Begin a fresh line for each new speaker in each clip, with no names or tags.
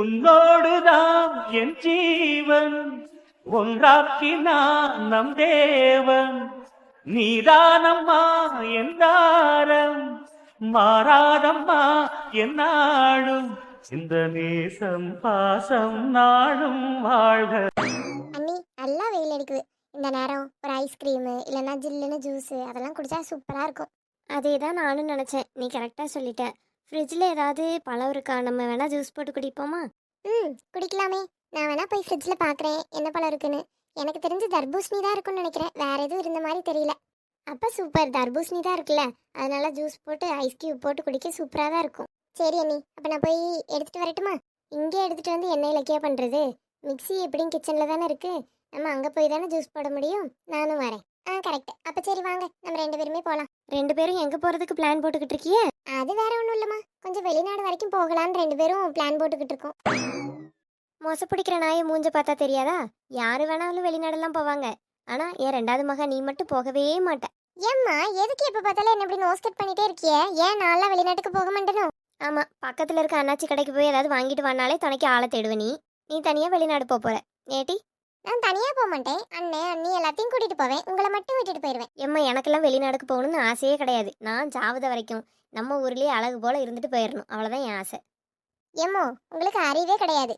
உன்னோடுதான் என் ஜீவன். ஒன்றாக்கினான் நம் தேவன். நீதானம்மா என்றாரம் மாறாதம்மா என் இந்த நேசம் பாசம் நாடும் வாழ்க.
அண்ணி நல்லா வெயில் அடிக்குது. இந்த நேரம் ஒரு ஐஸ்கிரீமு இல்லைன்னா ஜில்லுன்னு ஜூஸு அதெல்லாம் குடிச்சா சூப்பராக இருக்கும்.
அதே தான் நானும் நினச்சேன். நீ கரெக்டாக சொல்லிட்ட. ஃப்ரிட்ஜில் ஏதாவது பழம் இருக்கா? நம்ம வேணால் ஜூஸ் போட்டு குடிப்போமா?
ம் குடிக்கலாமே. நான் வேணா போய் ஃப்ரிட்ஜில் பார்க்குறேன் என்ன பழம் இருக்குன்னு. எனக்கு தெரிஞ்சு தர்பூசணி தான் இருக்கும்னு நினைக்கிறேன். வேற எதுவும் இருந்த மாதிரி தெரியல. அப்போ சூப்பர் தர்பூசணி தான் இருக்குல்ல? அதனால ஜூஸ் போட்டு ஐஸ் கியூப் போட்டு குடிக்க சூப்பராக தான் இருக்கும். சரி அண்ணி. அப்போ நான் போய் எடுத்துகிட்டு வரட்டுமா? இங்கே எடுத்துகிட்டு வந்து என்ன இலக்கியா பண்ணுறது மிக்ஸி எப்படியும் கிச்சனில் தானே இருக்கு. நம்ம அங்கே போய் தானே ஜூஸ் போட முடியும்? நானும் வரேன். ஆ கரெக்ட் அப்போ சரி வாங்க. நம்ம ரெண்டு பேருமே போகலாம்
ரெண்டு பேரும் எங்கே போகிறதுக்கு பிளான் போட்டுக்கிட்டு இருக்கியே?
அது வேற ஒன்றும் இல்லைம்மா. கொஞ்சம் வெளிநாடு வரைக்கும் போகலான்னு ரெண்டு பேரும் பிளான் போட்டுக்கிட்டு இருக்கோம்.
மொசை பிடிக்கிற நாயை மூஞ்ச பார்த்தா தெரியாதா? யாரு வேணாலும் வெளிநாடெல்லாம் போவாங்க. ஆனா என் ரெண்டாவது மகா நீ மட்டும் போகவே மாட்ட.
ஏம்மா எதுக்கு எப்போ பார்த்தாலும் என்ன இப்படி நோஸ் கட் பண்ணிட்டே இருக்கியே? ஏன் நான்லாம் வெளிநாட்டுக்கு போக மாட்டேனோ?
ஆமா பக்கத்துல இருக்க அண்ணாச்சி கடைக்கு போய் ஏதாவது வாங்கிட்டு வந்தாலே துணைக்கு ஆளை தேடுவ நீ. நீ தனியா வெளிநாடு போற. ஏட்டி
நான் தனியாக போக மாட்டேன். அண்ணன் அண்ணி எல்லாத்தையும் கூட்டிட்டு போவேன். உங்களை மட்டும் விட்டுட்டு போயிடுவேன்
எம்மா எனக்கெல்லாம் வெளிநாடுக்கு போகணும்னு ஆசையே கிடையாது. நான் சாவத வரைக்கும் நம்ம ஊர்லயே அழகு போல இருந்துட்டு போயிடணும் அவ்வளவுதான் என் ஆசை.
ஏம்மோ உங்களுக்கு அறிவே கிடையாது.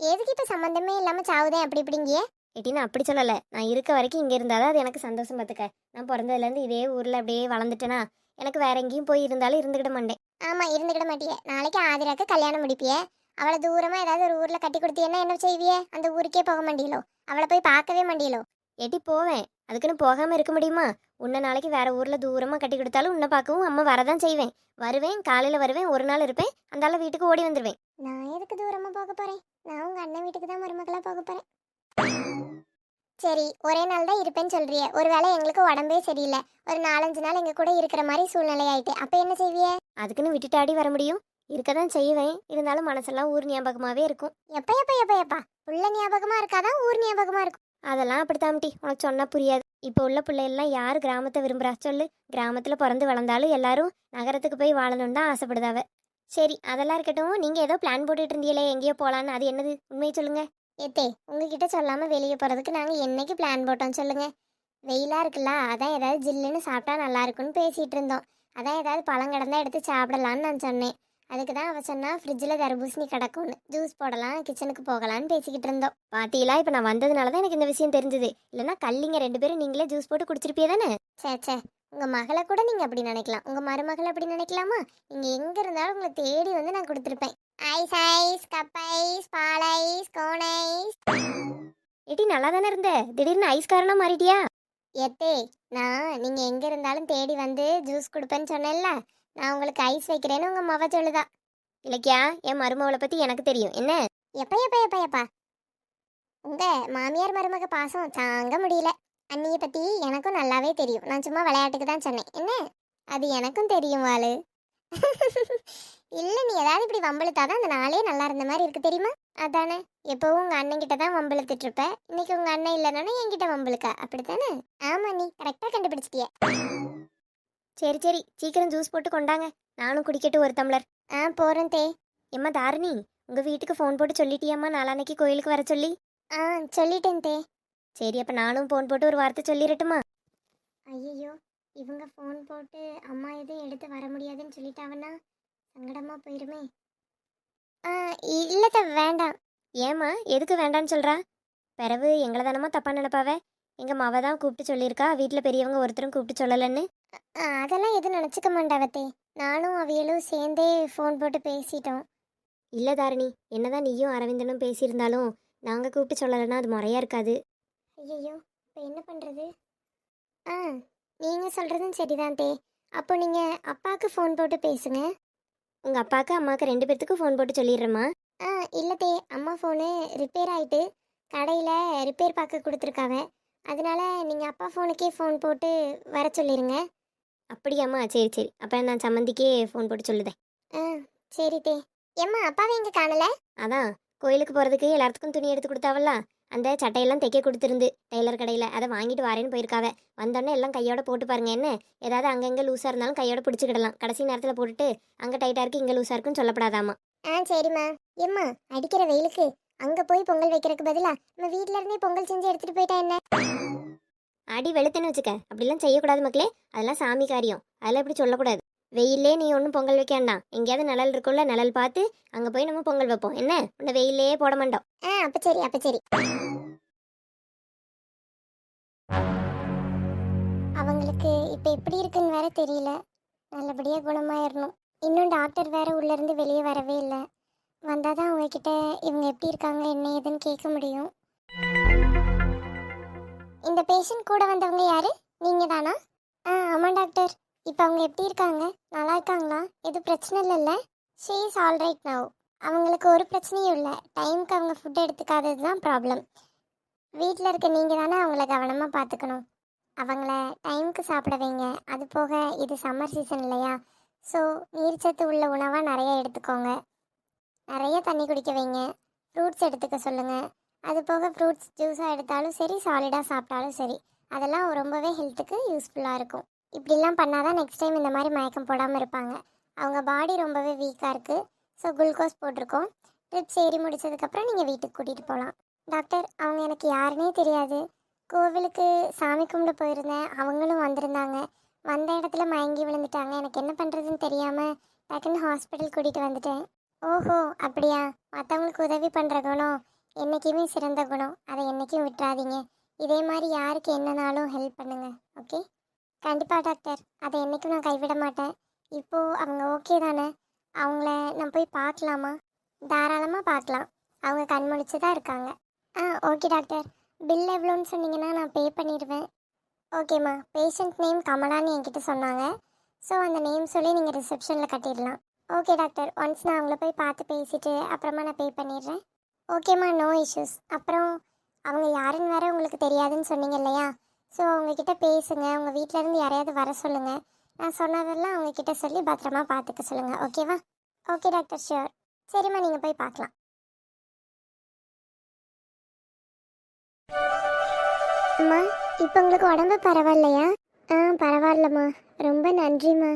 எதுக்கு இப்போ சம்மந்தமே இல்லாமல் சாவுதேன் அப்படி இப்படிங்கியே
ஏட்டி நான் அப்படி சொல்லல. நான் இருக்க வரைக்கும் இங்க இருந்தாதான் அது எனக்கு சந்தோஷம் பார்த்துக்க நான் பிறந்ததுல இருந்து இதே ஊர்ல அப்படியே வளர்ந்துட்டேனா எனக்கு வேற எங்கேயும் போய் இருந்தாலும் இருந்துக்கிட மாட்டேன்.
ஆமாம் இருந்துக்கிட மாட்டியே. நாளைக்கு ஆதிராக்கு கல்யாணம் முடிப்பியே. அவளை தூரமாக ஏதாவது ஒரு ஊரில் கட்டி கொடுத்தீங்கன்னா என்ன செய்வியே? அந்த ஊருக்கே போக மாட்டீங்களோ? அவளை போய் பார்க்கவே மாட்டீங்களோ?
ஏட்டி போவேன். அதுக்குன்னு போகாம இருக்க முடியுமா? உன்னை நாளைக்கு வேற ஊர்ல தூரமா கட்டி கொடுத்தாலும் உன்னை பார்க்கவும் அம்மா வரதான் செய்வேன். வருவேன் காலையில வருவேன் ஒரு நாள் இருப்பேன். அந்த ஆள வீட்டுக்கு ஓடி வந்துடுவேன்
நான் எதுக்கு தூரமாக போக போகிறேன் நான் உங்கள் அண்ணன் வீட்டுக்கு தான் மருமகளாக போக போகிறேன் சரி ஒரே நாள் தான் இருப்பேன்னு சொல்றியே. ஒருவேளை எங்களுக்கு உடம்பே சரியில்லை. ஒரு நாலஞ்சு நாள் எங்க கூட இருக்கிற மாதிரி சூழ்நிலை ஆயிட்டு. அப்ப என்ன செய்வியே?
அதுக்குன்னு விட்டுட்டாடி வர முடியும். இருக்க தான் செய்வேன். இருந்தாலும் மனசெல்லாம் ஊர் ஞாபகமாகவே இருக்கும்.
எப்ப எப்ப எப்ப எப்பா? புள்ள ஞாபகமா இருக்காதான் ஊர் ஞாபகமா இருக்கும்.
அதெல்லாம் அப்படித்தாம்டி உனக்கு சொன்னால் புரியாது. இப்போ உள்ள பிள்ளைகள்லாம் யார் கிராமத்தை விரும்புகிறா சொல்லு. கிராமத்தில் பிறந்து வளர்ந்தாலும் எல்லாரும் நகரத்துக்கு போய் வாழணும் தான் ஆசைப்படுதாவ சரி அதெல்லாம் இருக்கட்டும். நீங்கள் ஏதோ பிளான் போட்டுட்டு இருந்தீங்களே எங்கேயோ போகலான்னு அது என்னது? உண்மையை சொல்லுங்கள்
ஏத்தே உங்ககிட்ட சொல்லாமல் வெளியே போகிறதுக்கு நாங்கள் என்னைக்கு பிளான் போட்டோம் சொல்லுங்கள் வெயிலாக இருக்குல்ல அதான் ஏதாவது ஜில்லுன்னு சாப்பிட்டா நல்லா இருக்கும்னு பேசிகிட்டு இருந்தோம். அதான் ஏதாவது பழம் கிடந்தா எடுத்து சாப்பிடலான்னு நான் சொன்னேன். அதுக்கு தான் அவ சொன்னா ஃப்ரிட்ஜில் தர்பூசணி கிடக்கும்னு. ஜூஸ் போடலாம் கிச்சனுக்கு போகலான்னு பேசிக்கிட்டு இருந்தோம்.
பாத்தீங்களா இப்போ நான் வந்ததுனால தான் எனக்கு இந்த விஷயம் தெரிஞ்சது. இல்லைன்னா கல்லிங்க ரெண்டு பேரும் நீங்களே ஜூஸ் போட்டு குடிச்சிருப்பியே தானே?
சே சே உங்கள் மகளை கூட நீங்கள் அப்படி நினைக்கலாம். உங்கள் மருமகளை அப்படி நினைக்கலாமா? நீங்கள் எங்கே இருந்தாலும் உங்களை தேடி வந்து நான் கொடுத்துருப்பேன். Ice ice cup ice ball ice cone ice.
Eddy நல்லா தானே இருந்த? திடீர்னு ஐஸ்காரனா மாறிட்டியா?
எத்தே நான் நீங்கள் எங்கே இருந்தாலும் தேடி வந்து ஜூஸ் கொடுப்பேன்னு சொன்னேன்ல. நான் உங்களுக்கு ஐஸ் வைக்கிறேன்னு உங்க மவ சொல்லுதா.
இலக்கியா என் மருமவளை பத்தி எனக்கு தெரியும். என்ன?
எப்ப எப்ப எப்ப எப்பா? உங்க மாமியார் மருமக பாசம் தாங்க முடியல. அண்ணியை பத்தி எனக்கும் நல்லாவே தெரியும். நான் சும்மா விளையாட்டுக்கு தான் சொன்னேன். என்ன? அது எனக்கும் தெரியும் வாளு. இல்லை நீ ஏதாவது இப்படி வம்பிழுத்தாதான் அந்த நாளே நல்லா இருந்த மாதிரி இருக்கு தெரியுமா? அதானே. எப்பவும் உங்க அண்ணன் கிட்ட தான் வம்பிழுத்துட்டு இருப்ப. இன்னைக்கு உங்க அண்ணன் இல்லைன்னா என்கிட்ட வம்பிழுக்கா? அப்படித்தானே? ஆமா நீ கரெக்டா கண்டுபிடிச்சிட்டிய.
சரி சரி. சீக்கிரம் ஜூஸ் போட்டு கொண்டாங்க. நானும் குடிக்கட்டும் ஒரு டம்ளர்.
ஆ போகிறேன் தே.
எம்மா தாரிணி உங்கள் வீட்டுக்கு ஃபோன் போட்டு சொல்லிட்டியாம்மா? நாளான்னைக்கு கோயிலுக்கு வர சொல்லி.
ஆ சொல்லிட்டேன் தே.
சரி அப்போ நானும் ஃபோன் போட்டு ஒரு வார்த்தை சொல்லிடட்டுமா
ஐயோ இவங்க ஃபோன் போட்டு அம்மா எதுவும் எடுத்து வர முடியாதுன்னு சொல்லிட்டாவன்னா சங்கடமாக போயிருமே. ஆ இல்லத்த வேண்டாம்.
ஏம்மா எதுக்கு வேண்டான்னு சொல்கிறா பிறவு எங்களை தானம்மா தப்பாக நினப்பாவே? எங்கள் மாவை தான் கூப்பிட்டு சொல்லியிருக்கா. வீட்டில் பெரியவங்க ஒருத்தரும் கூப்பிட்டு சொல்லலைன்னு.
அதெல்லாம் எதுவும் நினச்சிக்க மாட்டாவத்தே நானும் அவியலும் சேர்ந்தே ஃபோன் போட்டு பேசிட்டோம்.
இல்ல தாரிணி என்னதான் நீயும் அரவிந்தனும் பேசியிருந்தாலும் நாங்க கூப்பிட்டு சொல்லலைன்னா அது முறையா இருக்காது.
ஐயோ இப்போ என்ன பண்ணுறது ஆ நீங்கள் சொல்கிறதும் சரிதான் தே. அப்போ நீங்கள் அப்பாவுக்கு ஃபோன் போட்டு பேசுங்க.
உங்க அப்பாக்கு அம்மாக்கு ரெண்டு பேர்த்துக்கும் ஃபோன் போட்டு சொல்லிடுறேம்மா.
ஆ இல்லை தே. அம்மா ஃபோனு ரிப்பேர் ஆயிட்டு கடையில் ரிப்பேர் பார்க்க கொடுத்துருக்காவ. அதனால நீங்கள் அப்பா ஃபோனுக்கே ஃபோன் போட்டு வர சொல்லிடுங்க
அப்படியாம்மா? சரி சரி. அப்ப நான் சம்மந்திக்கே ஃபோன் போட்டு சொல்லுதேன்.
ஆ சரி தே. ஏம்மா அப்பாவை எங்கே காணல?
அதான். கோயிலுக்கு போறதுக்கு எல்லாத்துக்கும் துணி எடுத்து கொடுத்தாவல்ல? அந்த சட்டையெல்லாம் தைக்க கொடுத்துருந்து டெய்லர் கடையில். அதை வாங்கிட்டு வரேன்னு போயிருக்காவ. வந்தோடனே எல்லாம் கையோட போட்டு பாருங்க என்ன? ஏதாவது அங்கங்கே லூஸாக இருந்தாலும் கையோட பிடிச்சிக்கிடலாம். கடைசி நேரத்தில் போட்டுட்டு அங்கே டைட்டாக இருக்கு இங்கே லூஸாக இருக்குன்னு சொல்லப்படாதாமா.
ஆ சரிம்மா. ஏம்மா அடிக்கிற வெயிலுக்கு? அங்க போய் பொங்கல் வைக்கிறதுக்கு பதிலா நம்ம வீட்ல இருந்தே பொங்கல் செஞ்சு எடுத்துட்டு போயிட்டா என்ன?
அடி வெளுத்துன்னு வச்சுக்க. அப்படிலாம் செய்யக்கூடாது மக்களே. அதெல்லாம் சாமி காரியம். அதெல்லாம் இப்படி சொல்லக்கூடாது. வெயிலே நீ ஒன்றும் பொங்கல் வைக்க வேண்டாம். எங்கேயாவது நிழல் இருக்கும்ல நிழல் பார்த்து அங்கே போய் நம்ம பொங்கல் வைப்போம். என்ன? உன்னை வெயிலே போட மாட்டோம்.
ஆ அப்ப சரி அப்ப சரி. அவங்களுக்கு இப்போ எப்படி இருக்குன்னு வேற தெரியல. நல்லபடியா குணமாயிரணும். இன்னும் டாக்டர் வேற உள்ள இருந்து வெளியே வரவே இல்லை. வந்தாதான் தான் அவங்கக்கிட்ட இவங்க எப்படி இருக்காங்க என்ன ஏதுன்னு கேட்க முடியும். இந்த பேஷண்ட் கூட வந்தவங்க யாரு? நீங்க தானா ஆ ஆமாம் டாக்டர். இப்போ அவங்க எப்படி இருக்காங்க? நல்லா இருக்காங்களா? எதுவும் பிரச்சனை இல்லைல்ல she is all right now அவங்களுக்கு ஒரு பிரச்சனையும் இல்லை. டைமுக்கு அவங்க ஃபுட் எடுத்துக்காதது தான் ப்ராப்ளம் வீட்டில் இருக்க நீங்கள் தானே அவங்கள கவனமாக பார்த்துக்கணும். அவங்கள டைமுக்கு சாப்பிட வைங்க. அது போக இது சம்மர் சீசன் இல்லையா? ஸோ நீர்ச்சத்து உள்ள உணவாக நிறைய எடுத்துக்கோங்க. நிறைய தண்ணி குடிக்க வைங்க. ஃப்ரூட்ஸ் எடுத்துக்க சொல்லுங்கள் அது போக ஃப்ரூட்ஸ் ஜூஸாக எடுத்தாலும் சரி சாலிடாக சாப்பிட்டாலும் சரி அதெல்லாம் ரொம்பவே ஹெல்த்துக்கு யூஸ்ஃபுல்லாக இருக்கும். இப்படிலாம் பண்ணால் தான் நெக்ஸ்ட் டைம் இந்த மாதிரி மயக்கம் போடாமல் இருப்பாங்க. அவங்க பாடி ரொம்பவே வீக்காக இருக்குது ஸோ குளுக்கோஸ் போட்டிருக்கோம். ட்ரிப்ஸ் ஏறி முடிச்சதுக்கப்புறம் நீங்கள் வீட்டுக்கு கூட்டிகிட்டு போகலாம். டாக்டர் அவங்க எனக்கு யாருனே தெரியாது. கோவிலுக்கு சாமி கும்பிட போயிருந்தேன். அவங்களும் வந்திருந்தாங்க. வந்த இடத்துல மயங்கி விழுந்துட்டாங்க. எனக்கு என்ன பண்ணுறதுன்னு தெரியாமல் டக்குன்னு ஹாஸ்பிட்டல் கூட்டிகிட்டு வந்துட்டேன். ஓஹோ அப்படியா? மற்றவங்களுக்கு உதவி பண்ணுற குணம். என்றைக்குமே சிறந்த குணம். அதை என்றைக்கும் விட்டுறாதீங்க. இதே மாதிரி யாருக்கு என்னனாலும் ஹெல்ப் பண்ணுங்கள் ஓகே கண்டிப்பாக டாக்டர் அதை என்றைக்கும் நான் கைவிட மாட்டேன். இப்போது அவங்க ஓகே தானே? அவங்கள நான் போய் பார்க்கலாமா? தாராளமாக பார்க்கலாம். அவங்க கண் முழிச்சு தான் இருக்காங்க. ஆ ஓகே டாக்டர் பில் எவ்வளோன்னு சொன்னீங்கன்னா நான் பே பண்ணிடுவேன். ஓகேம்மா பேஷண்ட் நேம் கமலான்னு என்கிட்ட சொன்னாங்க. ஸோ அந்த நேம் சொல்லி நீங்கள் ரிசப்ஷனில் கட்டிடலாம். ஓகே டாக்டர் ஒன்ஸ் நான் அவங்கள போய் பார்த்து பேசிட்டு அப்புறமா நான் பே பண்ணிடுறேன். ஓகேம்மா நோ இஷ்யூஸ் அப்புறம் அவங்க யாருன்னு வேற உங்களுக்கு தெரியாதுன்னு சொன்னீங்க இல்லையா? ஸோ அவங்கக்கிட்ட பேசுங்க. உங்கள் வீட்டிலேருந்து யாரையாவது வர சொல்லுங்கள் நான் சொன்னதெல்லாம் அவங்கக்கிட்ட சொல்லி பத்திரமா பார்த்துக்க சொல்லுங்கள் ஓகேவா ஓகே டாக்டர் ஷியோர் சரிம்மா நீங்கள் போய் பார்க்கலாம். அம்மா இப்போ உங்களுக்கு உடம்பு பரவாயில்லையா? ஆ பரவாயில்லம்மா. ரொம்ப நன்றிம்மா.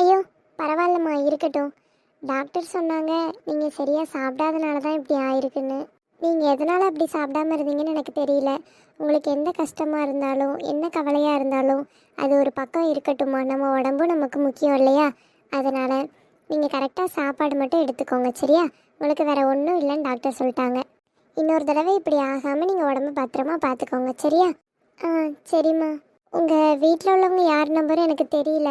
ஐயோ பரவாயில்லம்மா. இருக்கட்டும். டாக்டர் சொன்னாங்க நீங்கள் சரியாக சாப்பிடாதனால தான் இப்படி ஆயிருக்குன்னு. நீங்கள் எதனால் அப்படி சாப்பிடாம இருந்தீங்கன்னு எனக்கு தெரியல. உங்களுக்கு எந்த கஷ்டமாக இருந்தாலும் என்ன கவலையாக இருந்தாலும் அது ஒரு பக்கம் இருக்கட்டுமா நம்ம உடம்பும் நமக்கு முக்கியம் இல்லையா? அதனால் நீங்கள் கரெக்டாக சாப்பாடு மட்டும் எடுத்துக்கோங்க சரியா? உங்களுக்கு வேறு ஒன்றும் இல்லைன்னு டாக்டர் சொல்லிட்டாங்க. இன்னொரு தடவை இப்படி ஆகாமல் நீங்கள் உடம்பு பத்திரமா பார்த்துக்கோங்க சரியா? ஆ சரிம்மா. உங்கள் வீட்டில் உள்ளவங்க யார் நம்பரும் எனக்கு தெரியல.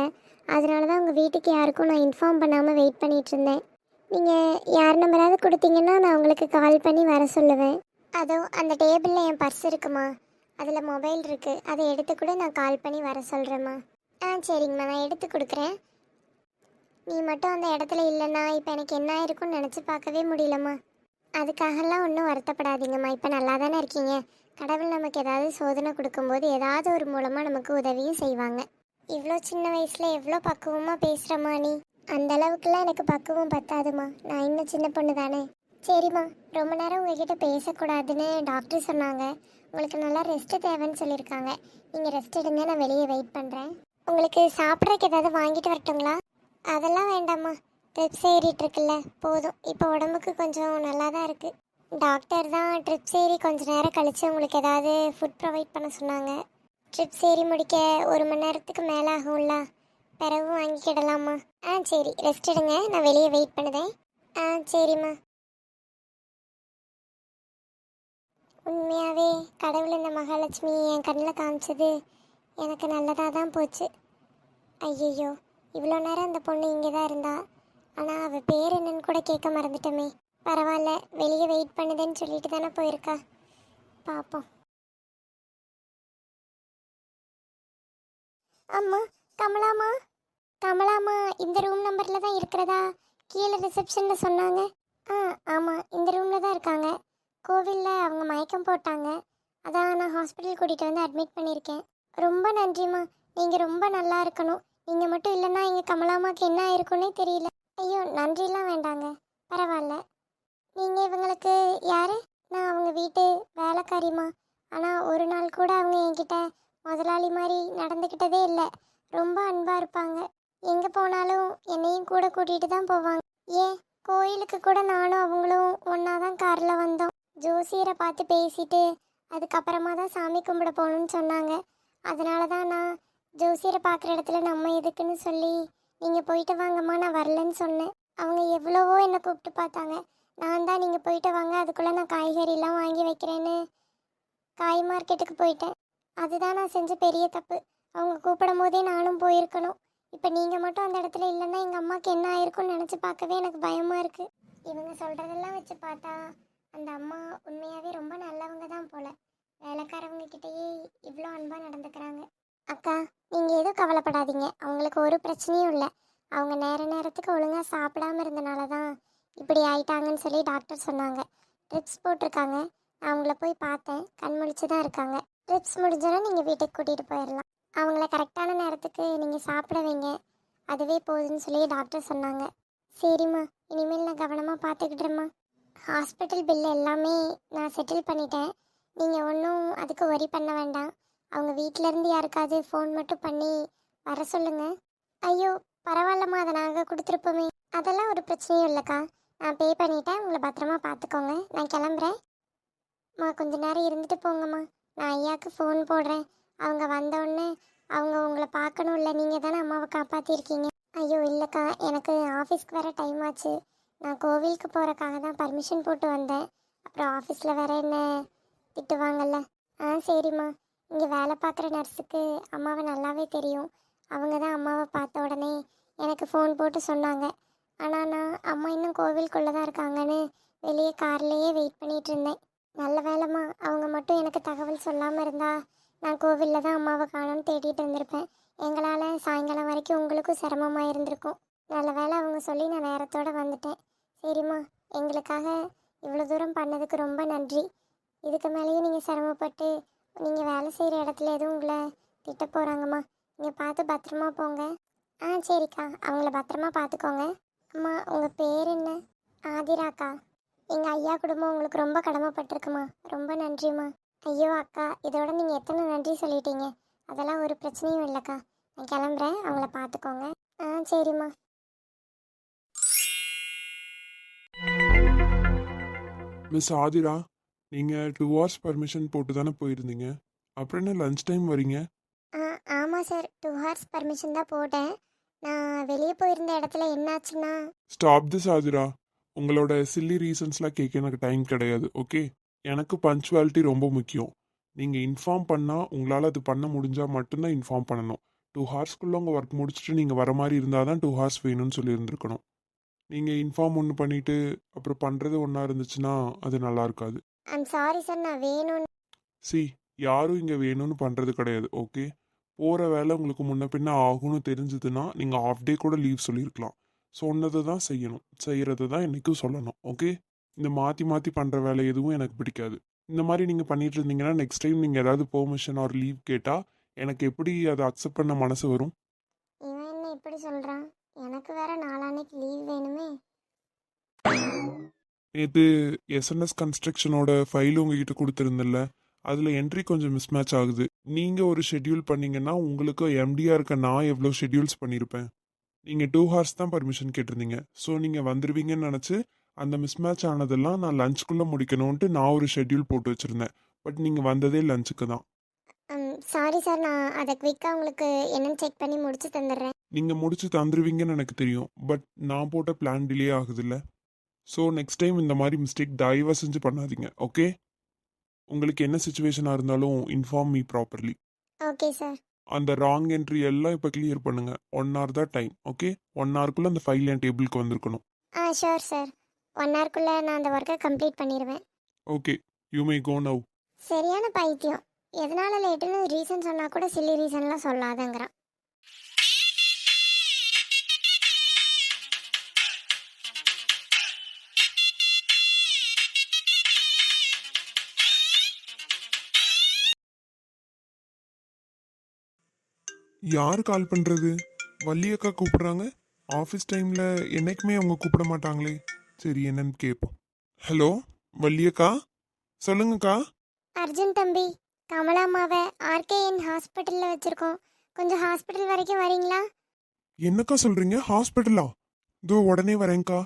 அதனால தான் உங்கள் வீட்டுக்கு யாருக்கும் நான் இன்ஃபார்ம் பண்ணாமல் வெயிட் பண்ணிட்டு இருந்தேன். நீங்கள் யார் நம்பராவது கொடுத்தீங்கன்னா நான் உங்களுக்கு கால் பண்ணி வர சொல்லுவேன். அதோ அந்த டேபிளில் என் பர்ஸ் இருக்குமா? அதில் மொபைல் இருக்குது அதை எடுத்து கூட நான் கால் பண்ணி வர சொல்கிறேம்மா ஆ சரிங்கம்மா. நான் எடுத்து கொடுக்குறேன். நீ மட்டும் அந்த இடத்துல இல்லைன்னா இப்போ எனக்கு என்ன இருக்கும்னு நினச்சி பார்க்கவே முடியலம்மா. அதுக்காகலாம் ஒன்றும் வருத்தப்படாதீங்கம்மா. இப்போ நல்லா தானே இருக்கீங்க. கடவுள் நமக்கு ஏதாவது சோதனை கொடுக்கும்போது ஏதாவது ஒரு மூலமாக நமக்கு உதவியும் செய்வாங்க. இவ்வளோ சின்ன வயசில் எவ்வளோ பக்குவமாக பேசுகிறம்மா நீ அந்த அளவுக்குலாம் எனக்கு பக்குவம் பத்தாதுமா. நான் இன்னும் சின்ன பொண்ணு தானே. சரிம்மா ரொம்ப நேரம் உங்ககிட்ட பேசக்கூடாதுன்னு டாக்டர் சொன்னாங்க. உங்களுக்கு நல்லா ரெஸ்ட் தேவைன்னு சொல்லியிருக்காங்க. நீங்கள் ரெஸ்ட் எடுங்க நான் வெளியே வெயிட் பண்ணுறேன் உங்களுக்கு சாப்பிட்றதுக்கு ஏதாவது வாங்கிட்டு வரட்டுங்களா? அதெல்லாம் வேண்டாம்மா. ட்ரிப்ஸ் ஏறிட்டு இருக்குல்ல. போதும். இப்போ உடம்புக்கு கொஞ்சம் நல்லா தான் இருக்குது டாக்டர் தான் ட்ரிப்ஸ் ஏறி கொஞ்ச நேரம் கழித்து உங்களுக்கு ஏதாவது ஃபுட் ப்ரொவைட் பண்ண சொன்னாங்க. ட்ரிப் சேரி முடிக்க. ஒரு மணி நேரத்துக்கு மேலே ஆகும்ல. பிறகு வாங்கிக்கிடலாமா ஆ சரி. ரெஸ்ட் எடுங்க. நான் வெளியே வெயிட் பண்ணுதேன். ஆ சரிம்மா. உண்மையாகவே கடவுள் இந்த மகாலட்சுமி என் கண்ணில் காமிச்சது எனக்கு நல்லதாக தான் போச்சு. ஐயையோ இவ்வளோ நேரம் அந்த பொண்ணு இங்கே தான் இருந்தா? ஆனால் அவள் பேர் என்னன்னு கூட கேட்க மறந்துட்டோமே. பரவாயில்ல வெளியே வெயிட் பண்ணுதுன்னு சொல்லிட்டு தானே போயிருக்கா. பார்ப்போம் அம்மா கமலாமா கமலாமா இந்த ரூம் நம்பரில் தான் இருக்கிறதா? கீழே ரிசப்ஷனில் சொன்னாங்க. ஆ ஆமாம் இந்த ரூமில் தான் இருக்காங்க. கோவிலில் அவங்க மயக்கம் போட்டாங்க. அதான் நான் ஹாஸ்பிட்டல் கூட்டிகிட்டு வந்து அட்மிட் பண்ணியிருக்கேன். ரொம்ப நன்றிம்மா. நீங்கள் ரொம்ப நல்லா இருக்கணும். நீங்கள் மட்டும் இல்லைன்னா எங்கள் கமலாமாக்கு என்ன ஆயிருக்குன்னே தெரியல. ஐயோ நன்றிலாம் வேண்டாங்க. பரவாயில்ல. நீங்கள் இவங்களுக்கு யார்? நான் அவங்க வீட்டு வேலைக்காரிம்மா. ஆனால் ஒரு நாள் கூட அவங்க என்கிட்ட முதலாளி மாதிரி நடந்துக்கிட்டதே இல்லை. ரொம்ப அன்பாக இருப்பாங்க. எங்கே போனாலும் என்னையும் கூட கூட்டிகிட்டு தான் போவாங்க. ஏன்? கோயிலுக்கு கூட நானும் அவங்களும் ஒன்றா தான் காரில் வந்தோம். ஜோசியரை பார்த்து பேசிட்டு அதுக்கப்புறமா தான் சாமி கும்பிட போகணும்னு சொன்னாங்க. அதனால தான் நான் ஜோசியரை பார்க்குற இடத்துல நம்ம எதுக்குன்னு சொல்லி நீங்கள் போயிட்டு வாங்கம்மா நான் வரலன்னு சொன்னேன். அவங்க எவ்வளவோ என்னை கூப்பிட்டு பார்த்தாங்க. நான் தான் நீங்கள் போயிட்டு வாங்க அதுக்குள்ளே நான் காய்கறிலாம் வாங்கி வைக்கிறேன்னு காய் மார்க்கெட்டுக்கு போயிட்டேன். அதுதான் நான் செஞ்ச பெரிய தப்பு. அவங்க கூப்பிடும் போதே நானும் போயிருக்கணும். இப்போ நீங்கள் மட்டும் அந்த இடத்துல இல்லைன்னா எங்கள் அம்மாவுக்கு என்ன ஆயிருக்கும்னு நினச்சி பார்க்கவே எனக்கு பயமாக இருக்குது இவங்க சொல்கிறதெல்லாம் வச்சு பார்த்தா அந்த அம்மா உண்மையாகவே ரொம்ப நல்லவங்க தான் போல. வேலைக்காரவங்க கிட்டேயே இவ்வளோ அன்பாக நடந்துக்கிறாங்க. அக்கா நீங்கள் எதுவும் கவலைப்படாதீங்க. அவங்களுக்கு ஒரு பிரச்சனையும் இல்லை. அவங்க நேர நேரத்துக்கு ஒழுங்காக சாப்பிடாம இருந்தனால தான் இப்படி ஆயிட்டாங்கன்னு சொல்லி டாக்டர் சொன்னாங்க. ட்ரிப்ஸ் போட்டிருக்காங்க. நான் அவங்கள போய் பார்த்தேன். கண் முழிச்சு தான் இருக்காங்க. ட்ரிப்ஸ் முடிஞ்சோன்னா நீங்கள் வீட்டுக்கு கூட்டிகிட்டு போயிடலாம் அவங்கள கரெக்டான நேரத்துக்கு நீங்கள் சாப்பிட வைங்க. அதுவே போதுன்னு சொல்லி டாக்டர் சொன்னாங்க. சரிம்மா இனிமேல் நான் கவனமாக பார்த்துக்கிட்டுறேம்மா ஹாஸ்பிட்டல் பில் எல்லாமே நான் செட்டில் பண்ணிட்டேன். நீங்கள் ஒன்றும் அதுக்கு ஒரி பண்ண வேண்டாம். அவங்க வீட்டிலேருந்து யாருக்காவது ஃபோன் மட்டும் பண்ணி வர சொல்லுங்கள் ஐயோ பரவாயில்லம்மா அதை நாங்கள் கொடுத்துருப்போமே. அதெல்லாம் ஒரு பிரச்சனையும் இல்லைக்கா. நான் பே பண்ணிட்டேன். உங்களை பத்திரமா பார்த்துக்கோங்க. நான் கிளம்புறேன். அம்மா கொஞ்ச நேரம் இருந்துட்டு போங்கம்மா. நான் ஐயாவுக்கு ஃபோன் போடுறேன். அவங்க வந்தோடனே அவங்க உங்களை பார்க்கணும் இல்லை நீங்கள் தானே அம்மாவை காப்பாற்றிருக்கீங்க ஐயோ இல்லைக்கா எனக்கு ஆஃபீஸ்க்கு வேறு டைம் ஆச்சு. நான் கோவிலுக்கு போகிறக்காக தான் பர்மிஷன் போட்டு வந்தேன். அப்புறம் ஆஃபீஸில் வேற என்ன திட்டுவாங்கல்ல? ஆ சரிம்மா. இங்கே வேலை பார்க்குற நர்ஸுக்கு அம்மாவை நல்லாவே தெரியும். அவங்க தான் அம்மாவை பார்த்த உடனே எனக்கு ஃபோன் போட்டு சொன்னாங்க. ஆனால் நான் அம்மா இன்னும் கோவிலுக்குள்ளே தான் இருக்காங்கன்னு வெளியே கார்லேயே வெயிட் பண்ணிகிட்டு இருந்தேன். நல்ல வேலைம்மா அவங்க மட்டும் எனக்கு தகவல் சொல்லாமல் இருந்தா நான் கோவிலில் தான் அம்மாவை காணும்னு தேடிட்டு இருந்திருப்பேன். எங்களால் சாயங்காலம் வரைக்கும் உங்களுக்கும் சிரமமாக இருந்திருக்கும். நல்ல வேலை அவங்க சொல்லி நான் நேரத்தோடு வந்துட்டேன். சரிம்மா. எங்களுக்காக இவ்வளோ தூரம் பண்ணதுக்கு ரொம்ப நன்றி. இதுக்கு மேலேயும் நீங்கள் சிரமப்பட்டு நீங்கள் வேலை செய்கிற இடத்துல எதுவும் உங்களை திட்ட போகிறாங்கம்மா நீங்கள் பார்த்து பத்திரமா போங்க. ஆ சரிக்கா. அவங்கள பத்திரமா பார்த்துக்கோங்க. அம்மா உங்கள் பேர் என்ன? ஆதிராக்கா. எங்கள் ஐயா குடும்பம் உங்களுக்கு ரொம்ப கடமைப்பட்டிருக்குமா? ரொம்ப நன்றிம்மா. ஐயோ அக்கா இதோட நீங்கள் எத்தனை நன்றி சொல்லிட்டீங்க? அதெல்லாம் ஒரு பிரச்சனையும் இல்லைக்கா. நான் கிளம்புறேன். அவங்கள பார்த்துக்கோங்க ஆ சரிம்மா.
மிஸ் ஆதிரா நீங்கள் டூ ஹவர்ஸ் பர்மிஷன் போட்டு தானே போயிருந்தீங்க? அப்புறம் என்ன லஞ்ச் டைம் வரீங்க?
ஆ ஆமாம் சார். டூ ஹவர்ஸ் பர்மிஷன் தான் போட்டேன். நான் வெளியே போயிருந்த இடத்துல என்னாச்சுன்னா?
Stop this Aadhira. உங்களோட சில்லி ரீசன்ஸ்லாம் கேட்க எனக்கு டைம் கிடையாது ஓகே எனக்கு பஞ்சுவாலிட்டி ரொம்ப முக்கியம். நீங்கள் இன்ஃபார்ம் பண்ணால் உங்களால் அது பண்ண முடிஞ்சால் மட்டும்தான் இன்ஃபார்ம் பண்ணணும். டூ ஹவர்ஸ்க்குள்ளே உங்கள் ஒர்க் முடிச்சுட்டு நீங்கள் வர மாதிரி இருந்தால் தான் டூ ஹவர்ஸ் வேணும்னு சொல்லியிருந்துருக்கணும் நீங்கள் இன்ஃபார்ம் ஒன்று பண்ணிவிட்டு அப்புறம் பண்ணுறது ஒன்றா இருந்துச்சுன்னா அது நல்லா இருக்காது.
சாரி சார் நான் வேணும்னு
சி யாரும் இங்கே வேணும்னு பண்ணுறது கிடையாது ஓகே போகிற வேலை உங்களுக்கு முன்ன பின்ன ஆகும்னு தெரிஞ்சதுன்னா நீங்கள் ஆஃப் டே கூட லீவ் சொல்லியிருக்கலாம். சொன்னதை தான் செய்யணும். செய்கிறது தான் என்றைக்கும் சொல்லணும். ஓகே? இந்த மாற்றி மாற்றி பண்ணுற வேலை எதுவும் எனக்கு பிடிக்காது. இந்த மாதிரி நீங்கள் பண்ணிட்டு இருந்தீங்கன்னா நெக்ஸ்ட் டைம் நீங்கள் ஏதாவது பெர்மிஷன் ஆர் லீவ் கேட்டால் எனக்கு எப்படி அதை அக்செப்ட் பண்ண மனசு வரும்?
இவன் என்ன இப்படி சொல்கிறான் எனக்கு வேற நாளான்னைக்கு லீவ் வேணுமே.
நேற்று எஸ்என்எஸ் கன்ஸ்ட்ரக்ஷனோட ஃபைல் உங்ககிட்ட கொடுத்துருந்தேன்ல. அதில் என்ட்ரி கொஞ்சம் மிஸ்மேட்ச் ஆகுது. நீங்கள் ஒரு ஷெட்யூல் பண்ணீங்கன்னா உங்களுக்கு எம்டியாக இருக்க நான் எவ்வளோ ஷெட்யூல்ஸ் பண்ணியிருப்பேன் நீங்கள் டூ ஹவர்ஸ் தான் பர்மிஷன் கேட்டிருந்தீங்க. ஸோ நீங்கள் வந்துடுவீங்கன்னு நினச்சி அந்த மிஸ்மேட்ச் ஆனதெல்லாம் நான் லஞ்சுக்குள்ளே முடிக்கணும்ன்ட்டு நான் ஒரு ஷெட்யூல் போட்டு வச்சுருந்தேன். பட் நீங்கள் வந்ததே லஞ்சுக்கு தான்.
சாரி சார் நான் அதை குவிக்காக உங்களுக்கு என்னன்னு செக் பண்ணி முடிச்சு தந்துடுறேன்.
நீங்கள் முடிச்சு தந்துடுவீங்கன்னு எனக்கு தெரியும். பட் நான் போட்ட பிளான் டிலே ஆகுதுல்ல. ஸோ நெக்ஸ்ட் டைம் இந்த மாதிரி மிஸ்டேக் தயவு செஞ்சு பண்ணாதீங்க ஓகே உங்களுக்கு என்ன சுச்சுவேஷனாக இருந்தாலும் inform me properly
okay sir
அந்த ராங் என்ட்ரி எல்லாம் இப்போ கிளியர் பண்ணுங்க. ஒன் ஹவர் தான் டைம் ஓகே ஒன் ஹவருக்குள்ளே அந்த ஃபைல் என் டேபிளுக்கு வந்திருக்கணும்.
ஆ ஷோர் சார் ஒன் ஹவர்க்குள்ளே நான் அந்த ஒர்க்கை கம்ப்ளீட் பண்ணிடுவேன்
okay you may go now
சரியான பைத்தியம். எதனால லேட்டுன்னு ரீசன் சொன்னால் கூட சில்லி ரீசன்லாம் சொல்லாதங்கிறான்.
யார் கால் பண்ணுறது வள்ளியக்கா கூப்பிடுறாங்க. ஆஃபீஸ் டைமில் என்னைக்குமே அவங்க கூப்பிட மாட்டாங்களே. சரி என்னன்னு கேட்போம். ஹலோ வள்ளியக்கா சொல்லுங்கக்கா
அர்ஜுன் தம்பி கமலாமாவை ஆர்கேஎன் ஹாஸ்பிட்டலில் வச்சுருக்கோம். கொஞ்சம் ஹாஸ்பிட்டல் வரைக்கும் வரீங்களா?
என்னக்கா சொல்கிறீங்க ஹாஸ்பிட்டலா இதோ உடனே வரேன்க்கா.